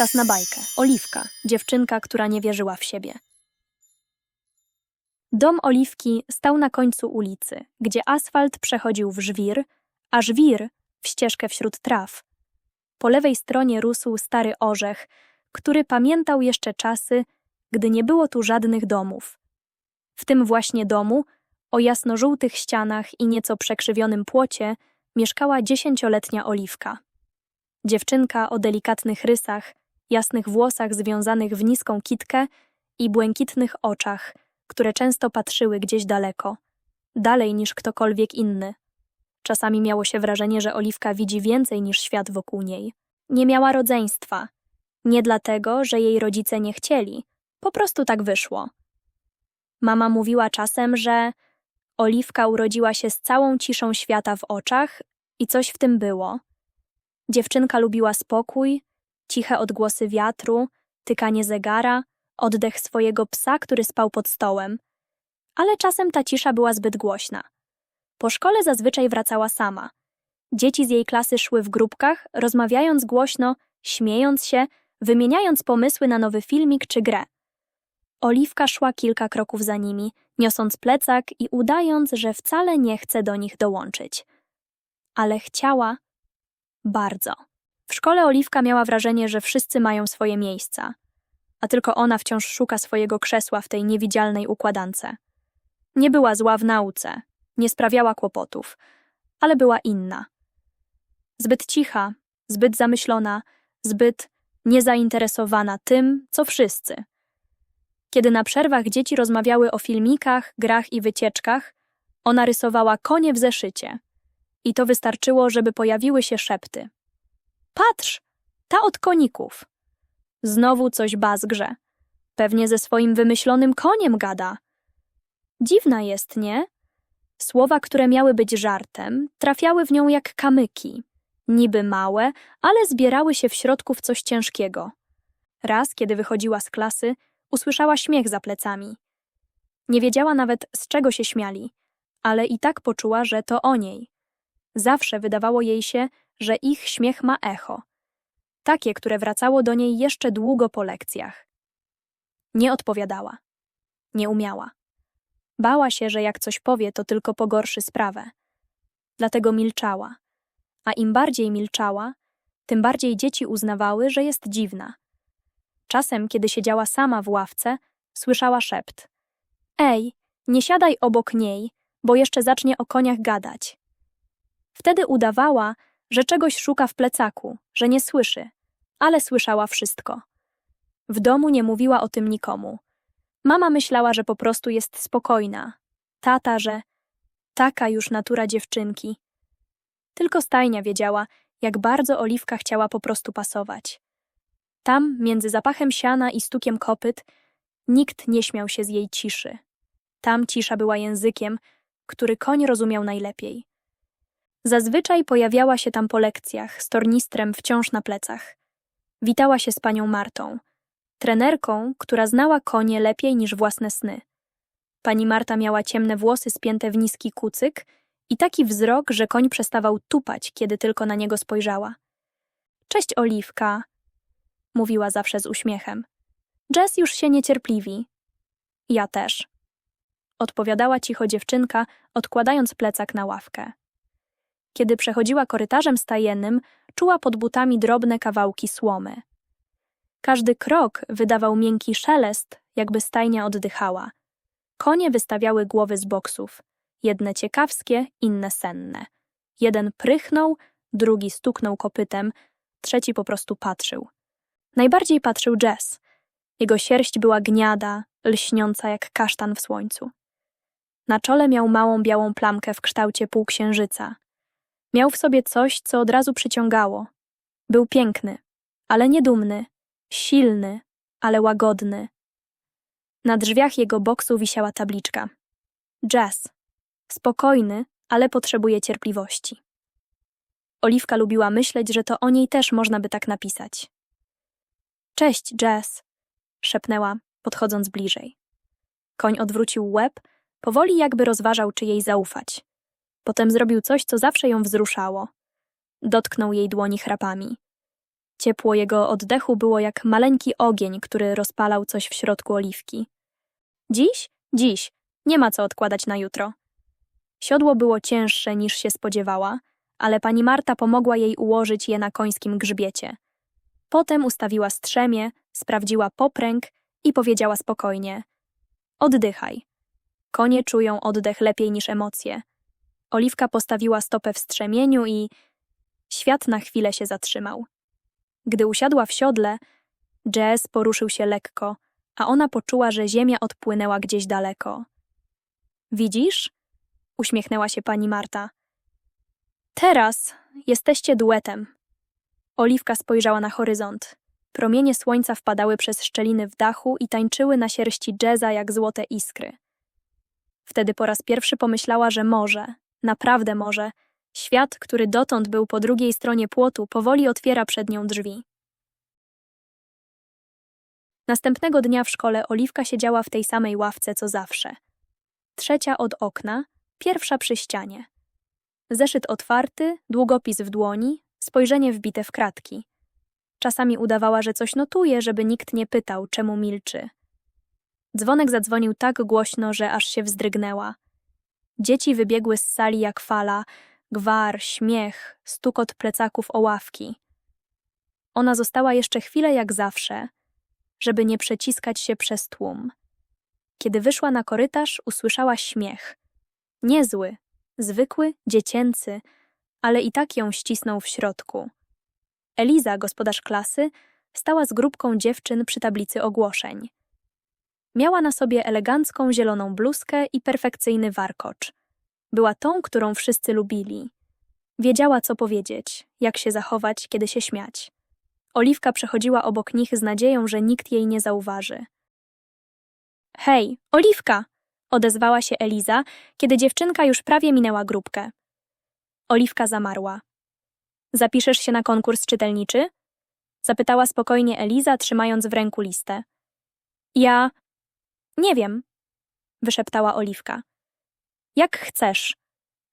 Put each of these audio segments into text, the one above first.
Czas na bajkę. Oliwka, dziewczynka, która nie wierzyła w siebie. Dom Oliwki stał na końcu ulicy, gdzie asfalt przechodził w żwir, a żwir w ścieżkę wśród traw. Po lewej stronie rósł stary orzech, który pamiętał jeszcze czasy, gdy nie było tu żadnych domów. W tym właśnie domu, o jasnożółtych ścianach i nieco przekrzywionym płocie, mieszkała dziesięcioletnia Oliwka. Dziewczynka o delikatnych rysach, jasnych włosach związanych w niską kitkę i błękitnych oczach, które często patrzyły gdzieś daleko, dalej niż ktokolwiek inny. Czasami miało się wrażenie, że Oliwka widzi więcej niż świat wokół niej. Nie miała rodzeństwa. Nie dlatego, że jej rodzice nie chcieli, po prostu tak wyszło. Mama mówiła czasem, że Oliwka urodziła się z całą ciszą świata w oczach i coś w tym było. Dziewczynka lubiła spokój, ciche odgłosy wiatru, tykanie zegara, oddech swojego psa, który spał pod stołem. Ale czasem ta cisza była zbyt głośna. Po szkole zazwyczaj wracała sama. Dzieci z jej klasy szły w grupkach, rozmawiając głośno, śmiejąc się, wymieniając pomysły na nowy filmik czy grę. Oliwka szła kilka kroków za nimi, niosąc plecak i udając, że wcale nie chce do nich dołączyć. Ale chciała bardzo. W szkole Oliwka miała wrażenie, że wszyscy mają swoje miejsca, a tylko ona wciąż szuka swojego krzesła w tej niewidzialnej układance. Nie była zła w nauce, nie sprawiała kłopotów, ale była inna. Zbyt cicha, zbyt zamyślona, zbyt niezainteresowana tym, co wszyscy. Kiedy na przerwach dzieci rozmawiały o filmikach, grach i wycieczkach, ona rysowała konie w zeszycie. I to wystarczyło, żeby pojawiły się szepty. Patrz, ta od koników. Znowu coś bazgrze. Pewnie ze swoim wymyślonym koniem gada. Dziwna jest, nie? Słowa, które miały być żartem, trafiały w nią jak kamyki. Niby małe, ale zbierały się w środku w coś ciężkiego. Raz, kiedy wychodziła z klasy, usłyszała śmiech za plecami. Nie wiedziała nawet, z czego się śmiali, ale i tak poczuła, że to o niej. Zawsze wydawało jej się, że ich śmiech ma echo. Takie, które wracało do niej jeszcze długo po lekcjach. Nie odpowiadała. Nie umiała. Bała się, że jak coś powie, to tylko pogorszy sprawę. Dlatego milczała. A im bardziej milczała, tym bardziej dzieci uznawały, że jest dziwna. Czasem, kiedy siedziała sama w ławce, słyszała szept. Ej, nie siadaj obok niej, bo jeszcze zacznie o koniach gadać. Wtedy udawała, że czegoś szuka w plecaku, że nie słyszy, ale słyszała wszystko. W domu nie mówiła o tym nikomu. Mama myślała, że po prostu jest spokojna. Tata, że taka już natura dziewczynki. Tylko stajnia wiedziała, jak bardzo Oliwka chciała po prostu pasować. Tam, między zapachem siana i stukiem kopyt, nikt nie śmiał się z jej ciszy. Tam cisza była językiem, który koń rozumiał najlepiej. Zazwyczaj pojawiała się tam po lekcjach, z tornistrem wciąż na plecach. Witała się z panią Martą, trenerką, która znała konie lepiej niż własne sny. Pani Marta miała ciemne włosy spięte w niski kucyk i taki wzrok, że koń przestawał tupać, kiedy tylko na niego spojrzała. Cześć, Oliwka, mówiła zawsze z uśmiechem. Jess już się niecierpliwi. Ja też. Odpowiadała cicho dziewczynka, odkładając plecak na ławkę. Kiedy przechodziła korytarzem stajennym, czuła pod butami drobne kawałki słomy. Każdy krok wydawał miękki szelest, jakby stajnia oddychała. Konie wystawiały głowy z boksów, jedne ciekawskie, inne senne. Jeden prychnął, drugi stuknął kopytem, trzeci po prostu patrzył. Najbardziej patrzył Jess. Jego sierść była gniada, lśniąca jak kasztan w słońcu. Na czole miał małą białą plamkę w kształcie półksiężyca. Miał w sobie coś, co od razu przyciągało. Był piękny, ale niedumny, silny, ale łagodny. Na drzwiach jego boksu wisiała tabliczka. Jazz. Spokojny, ale potrzebuje cierpliwości. Oliwka lubiła myśleć, że to o niej też można by tak napisać. Cześć, Jazz, szepnęła, podchodząc bliżej. Koń odwrócił łeb, powoli jakby rozważał, czy jej zaufać. Potem zrobił coś, co zawsze ją wzruszało. Dotknął jej dłoni chrapami. Ciepło jego oddechu było jak maleńki ogień, który rozpalał coś w środku oliwki. Dziś? Dziś. Nie ma co odkładać na jutro. Siodło było cięższe niż się spodziewała, ale pani Marta pomogła jej ułożyć je na końskim grzbiecie. Potem ustawiła strzemię, sprawdziła popręg i powiedziała spokojnie: Oddychaj. Konie czują oddech lepiej niż emocje. Oliwka postawiła stopę w strzemieniu i świat na chwilę się zatrzymał. Gdy usiadła w siodle, Jazz poruszył się lekko, a ona poczuła, że ziemia odpłynęła gdzieś daleko. Widzisz? uśmiechnęła się pani Marta. Teraz jesteście duetem. Oliwka spojrzała na horyzont. Promienie słońca wpadały przez szczeliny w dachu i tańczyły na sierści Jezza jak złote iskry. Wtedy po raz pierwszy pomyślała, że może, naprawdę może, świat, który dotąd był po drugiej stronie płotu, powoli otwiera przed nią drzwi. Następnego dnia w szkole Oliwka siedziała w tej samej ławce co zawsze. Trzecia od okna, pierwsza przy ścianie. Zeszyt otwarty, długopis w dłoni, spojrzenie wbite w kratki. Czasami udawała, że coś notuje, żeby nikt nie pytał, czemu milczy. Dzwonek zadzwonił tak głośno, że aż się wzdrygnęła. Dzieci wybiegły z sali jak fala, gwar, śmiech, stukot plecaków o ławki. Ona została jeszcze chwilę jak zawsze, żeby nie przeciskać się przez tłum. Kiedy wyszła na korytarz, usłyszała śmiech. Niezły, zwykły, dziecięcy, ale i tak ją ścisnął w środku. Eliza, gospodarz klasy, stała z grupką dziewczyn przy tablicy ogłoszeń. Miała na sobie elegancką zieloną bluzkę i perfekcyjny warkocz. Była tą, którą wszyscy lubili. Wiedziała, co powiedzieć, jak się zachować, kiedy się śmiać. Oliwka przechodziła obok nich z nadzieją, że nikt jej nie zauważy. Hej, Oliwka! odezwała się Eliza, kiedy dziewczynka już prawie minęła grupkę. Oliwka zamarła. Zapiszesz się na konkurs czytelniczy? Zapytała spokojnie Eliza, trzymając w ręku listę. Ja. Nie wiem, wyszeptała Oliwka. Jak chcesz.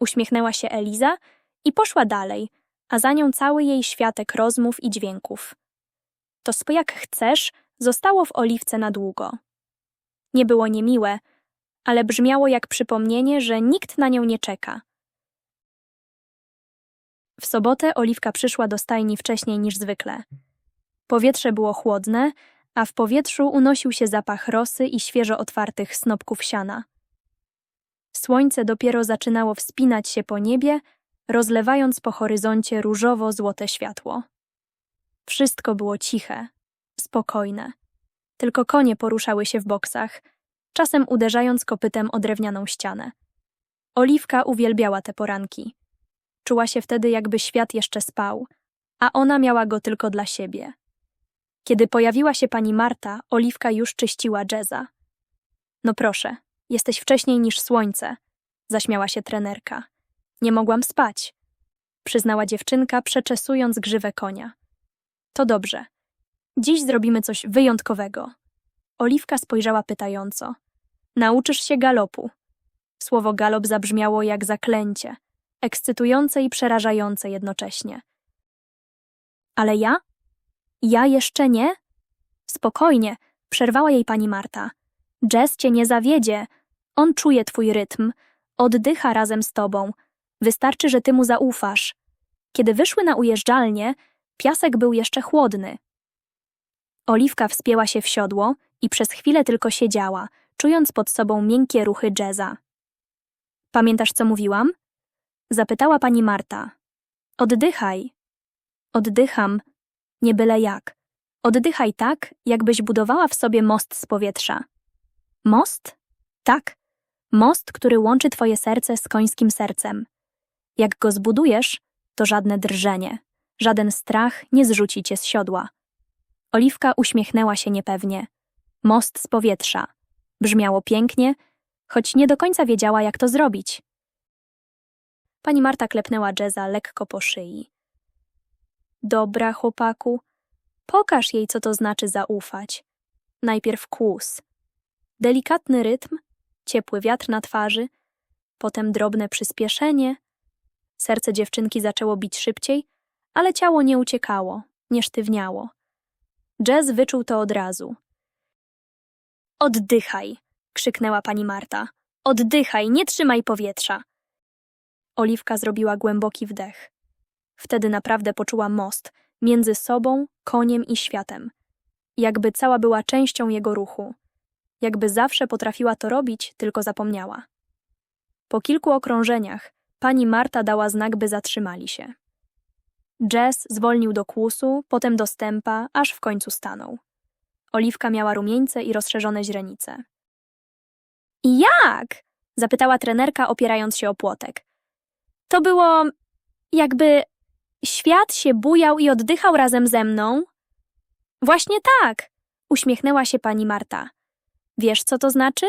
Uśmiechnęła się Eliza i poszła dalej, a za nią cały jej światek rozmów i dźwięków. To spo jak chcesz zostało w Oliwce na długo. Nie było niemiłe, ale brzmiało jak przypomnienie, że nikt na nią nie czeka. W sobotę Oliwka przyszła do stajni wcześniej niż zwykle. Powietrze było chłodne, a w powietrzu unosił się zapach rosy i świeżo otwartych snopków siana. Słońce dopiero zaczynało wspinać się po niebie, rozlewając po horyzoncie różowo-złote światło. Wszystko było ciche, spokojne. Tylko konie poruszały się w boksach, czasem uderzając kopytem o drewnianą ścianę. Oliwka uwielbiała te poranki. Czuła się wtedy, jakby świat jeszcze spał, a ona miała go tylko dla siebie. Kiedy pojawiła się pani Marta, Oliwka już czyściła jazza. No proszę, jesteś wcześniej niż słońce, zaśmiała się trenerka. Nie mogłam spać, przyznała dziewczynka, przeczesując grzywę konia. To dobrze. Dziś zrobimy coś wyjątkowego. Oliwka spojrzała pytająco. Nauczysz się galopu. Słowo galop zabrzmiało jak zaklęcie, ekscytujące i przerażające jednocześnie. Ale ja? Ja jeszcze nie? Spokojnie, przerwała jej pani Marta. Jazz cię nie zawiedzie. On czuje twój rytm, oddycha razem z tobą. Wystarczy, że ty mu zaufasz. Kiedy wyszły na ujeżdżalnię, piasek był jeszcze chłodny. Oliwka wspięła się w siodło i przez chwilę tylko siedziała, czując pod sobą miękkie ruchy jazza. Pamiętasz, co mówiłam? Zapytała pani Marta. Oddychaj. Oddycham, nie byle jak. Oddychaj tak, jakbyś budowała w sobie most z powietrza. Most? Tak. Most, który łączy twoje serce z końskim sercem. Jak go zbudujesz, to żadne drżenie, żaden strach nie zrzuci cię z siodła. Oliwka uśmiechnęła się niepewnie. Most z powietrza. Brzmiało pięknie, choć nie do końca wiedziała, jak to zrobić. Pani Marta klepnęła Jeza lekko po szyi. Dobra, chłopaku, pokaż jej, co to znaczy zaufać. Najpierw kłus. Delikatny rytm, ciepły wiatr na twarzy, potem drobne przyspieszenie. Serce dziewczynki zaczęło bić szybciej, ale ciało nie uciekało. nie sztywniało. Jazz wyczuł to od razu. Oddychaj, krzyknęła pani Marta. Oddychaj, nie trzymaj powietrza. Oliwka zrobiła głęboki wdech. Wtedy naprawdę poczuła most między sobą, koniem i światem. Jakby cała była częścią jego ruchu. Jakby zawsze potrafiła to robić, tylko zapomniała. Po kilku okrążeniach pani Marta dała znak, by zatrzymali się. Jazz zwolnił do kłusu, potem do stępa, aż w końcu stanął. Oliwka miała rumieńce i rozszerzone źrenice. I jak? zapytała trenerka, opierając się o płotek. To było jakby świat się bujał i oddychał razem ze mną. Właśnie tak, uśmiechnęła się pani Marta. Wiesz, co to znaczy?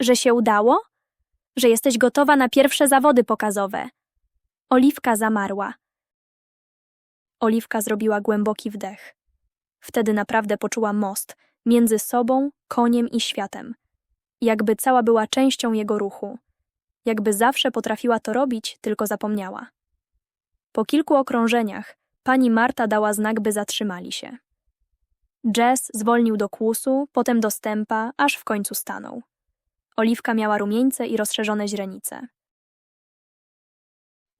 Że się udało? Że jesteś gotowa na pierwsze zawody pokazowe. Oliwka zamarła. Oliwka zrobiła głęboki wdech. Wtedy naprawdę poczuła most między sobą, koniem i światem. Jakby cała była częścią jego ruchu. Jakby zawsze potrafiła to robić, tylko zapomniała. Po kilku okrążeniach pani Marta dała znak, by zatrzymali się. Jazz zwolnił do kłusu, potem do stępa, aż w końcu stanął. Oliwka miała rumieńce i rozszerzone źrenice.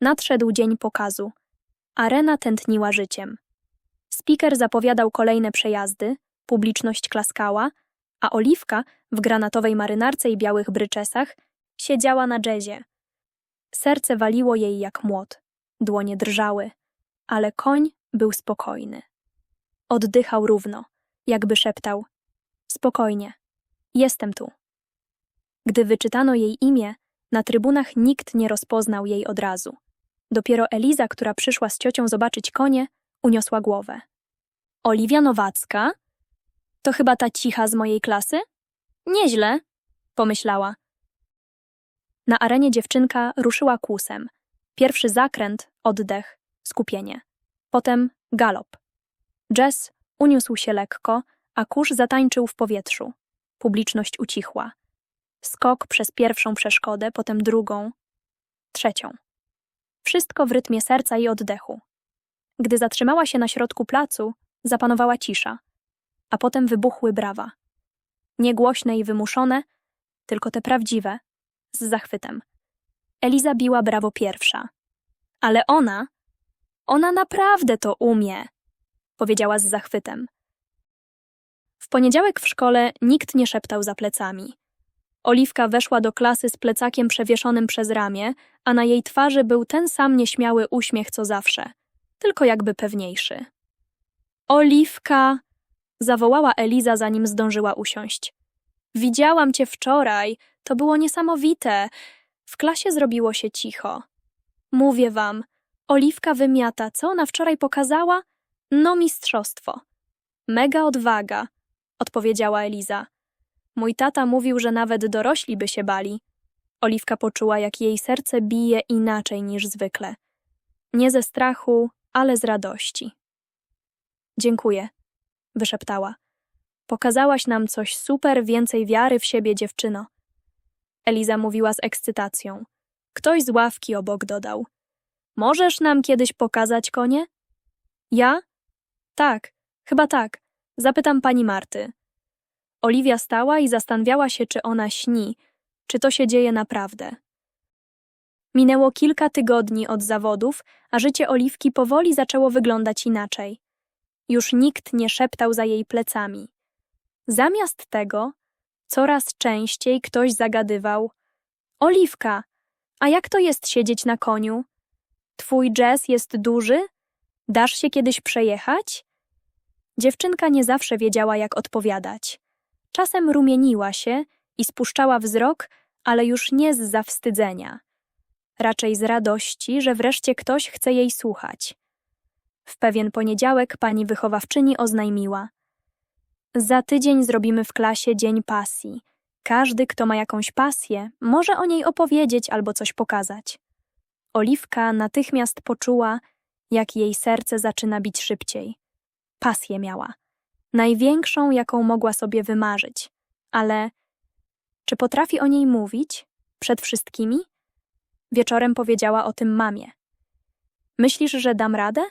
Nadszedł dzień pokazu. Arena tętniła życiem. Speaker zapowiadał kolejne przejazdy, publiczność klaskała, a Oliwka w granatowej marynarce i białych bryczesach siedziała na dżezie. Serce waliło jej jak młot, dłonie drżały, ale koń był spokojny. Oddychał równo, jakby szeptał: Spokojnie, jestem tu. Gdy wyczytano jej imię, na trybunach nikt nie rozpoznał jej od razu. Dopiero Eliza, która przyszła z ciocią zobaczyć konie, uniosła głowę. Oliwia Nowacka? To chyba ta cicha z mojej klasy? Nieźle, pomyślała. Na arenie dziewczynka ruszyła kłusem. Pierwszy zakręt, oddech, skupienie. Potem galop. Jazz uniósł się lekko, a kurz zatańczył w powietrzu. Publiczność ucichła. Skok przez pierwszą przeszkodę, potem drugą, trzecią. Wszystko w rytmie serca i oddechu. Gdy zatrzymała się na środku placu, zapanowała cisza, a potem wybuchły brawa. Nie głośne i wymuszone, tylko te prawdziwe, z zachwytem. Eliza biła brawo pierwsza. Ale ona, ona naprawdę to umie, powiedziała z zachwytem. W poniedziałek w szkole nikt nie szeptał za plecami. Oliwka weszła do klasy z plecakiem przewieszonym przez ramię, a na jej twarzy był ten sam nieśmiały uśmiech co zawsze, tylko jakby pewniejszy. Oliwka! zawołała Eliza, zanim zdążyła usiąść. Widziałam cię wczoraj, to było niesamowite. W klasie zrobiło się cicho. Mówię wam, Oliwka wymiata, co ona wczoraj pokazała? No mistrzostwo. Mega odwaga, odpowiedziała Eliza. Mój tata mówił, że nawet dorośli by się bali. Oliwka poczuła, jak jej serce bije inaczej niż zwykle. Nie ze strachu, ale z radości. Dziękuję, wyszeptała. Pokazałaś nam coś super więcej wiary w siebie, dziewczyno. Eliza mówiła z ekscytacją. Ktoś z ławki obok dodał. Możesz nam kiedyś pokazać konie? Ja? Tak, chyba tak. Zapytam pani Marty. Oliwia stała i zastanawiała się, czy ona śni, czy to się dzieje naprawdę. Minęło kilka tygodni od zawodów, a życie Oliwki powoli zaczęło wyglądać inaczej. Już nikt nie szeptał za jej plecami. Zamiast tego, coraz częściej ktoś zagadywał: Oliwka, a jak to jest siedzieć na koniu? Twój jazz jest duży? Dasz się kiedyś przejechać? Dziewczynka nie zawsze wiedziała, jak odpowiadać. Czasem rumieniła się i spuszczała wzrok, ale już nie z zawstydzenia. Raczej z radości, że wreszcie ktoś chce jej słuchać. W pewien poniedziałek pani wychowawczyni oznajmiła: Za tydzień zrobimy w klasie dzień pasji. Każdy, kto ma jakąś pasję, może o niej opowiedzieć albo coś pokazać. Oliwka natychmiast poczuła, jak jej serce zaczyna bić szybciej. Pasję miała największą, jaką mogła sobie wymarzyć. Ale czy potrafi o niej mówić? Przed wszystkimi? Wieczorem powiedziała o tym mamie. Myślisz, że dam radę?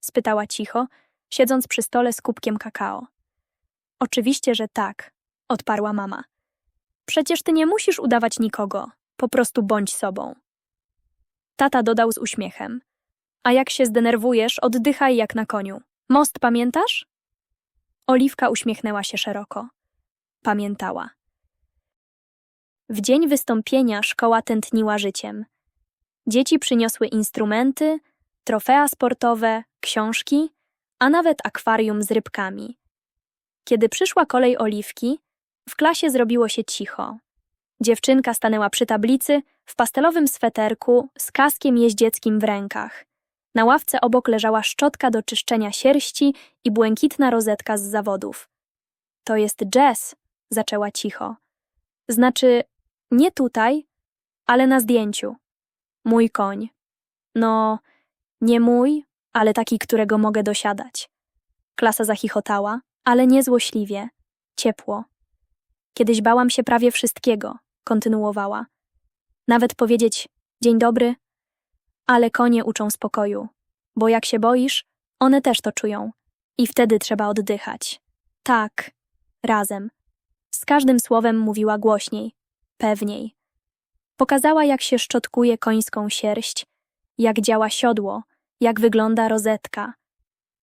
spytała cicho, siedząc przy stole z kubkiem kakao. Oczywiście, że tak, odparła mama. Przecież ty nie musisz udawać nikogo, po prostu bądź sobą. Tata dodał z uśmiechem. A jak się zdenerwujesz, oddychaj jak na koniu. Most pamiętasz? Oliwka uśmiechnęła się szeroko. Pamiętała. W dzień wystąpienia szkoła tętniła życiem. Dzieci przyniosły instrumenty, trofea sportowe, książki, a nawet akwarium z rybkami. Kiedy przyszła kolej Oliwki, w klasie zrobiło się cicho. Dziewczynka stanęła przy tablicy w pastelowym sweterku z kaskiem jeździeckim w rękach. Na ławce obok leżała szczotka do czyszczenia sierści i błękitna rozetka z zawodów. To jest jazz, zaczęła cicho. Znaczy, nie tutaj, ale na zdjęciu. Mój koń. No, nie mój, ale taki, którego mogę dosiadać. Klasa zachichotała, ale nie złośliwie, ciepło. Kiedyś bałam się prawie wszystkiego, kontynuowała. Nawet powiedzieć dzień dobry, ale konie uczą spokoju, bo jak się boisz, one też to czują. I wtedy trzeba oddychać. Tak, razem. Z każdym słowem mówiła głośniej, pewniej. Pokazała, jak się szczotkuje końską sierść, jak działa siodło, jak wygląda rozetka.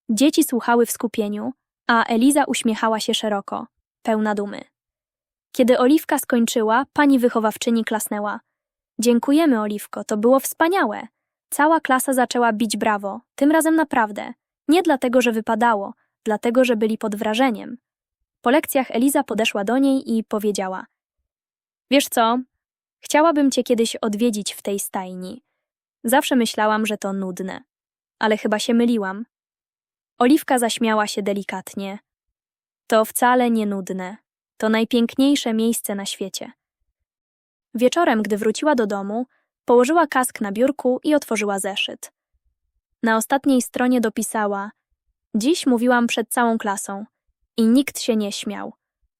Dzieci słuchały w skupieniu, a Eliza uśmiechała się szeroko, pełna dumy. Kiedy Oliwka skończyła, pani wychowawczyni klasnęła. Dziękujemy, Oliwko, to było wspaniałe. Cała klasa zaczęła bić brawo, tym razem naprawdę. Nie dlatego, że wypadało, dlatego, że byli pod wrażeniem. Po lekcjach Eliza podeszła do niej i powiedziała: Wiesz co? Chciałabym cię kiedyś odwiedzić w tej stajni. Zawsze myślałam, że to nudne, ale chyba się myliłam. Oliwka zaśmiała się delikatnie. To wcale nie nudne. To najpiękniejsze miejsce na świecie. Wieczorem, gdy wróciła do domu, położyła kask na biurku i otworzyła zeszyt. Na ostatniej stronie dopisała: Dziś mówiłam przed całą klasą i nikt się nie śmiał.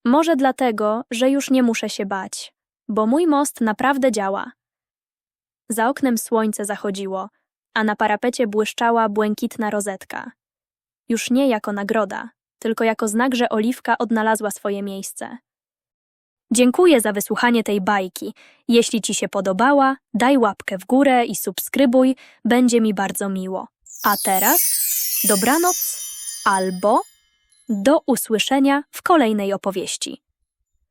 Może dlatego, że już nie muszę się bać, bo mój most naprawdę działa. Za oknem słońce zachodziło, a na parapecie błyszczała błękitna rozetka. Już nie jako nagroda, tylko jako znak, że Oliwka odnalazła swoje miejsce. Dziękuję za wysłuchanie tej bajki. Jeśli Ci się podobała, daj łapkę w górę i subskrybuj, będzie mi bardzo miło. A teraz dobranoc albo do usłyszenia w kolejnej opowieści.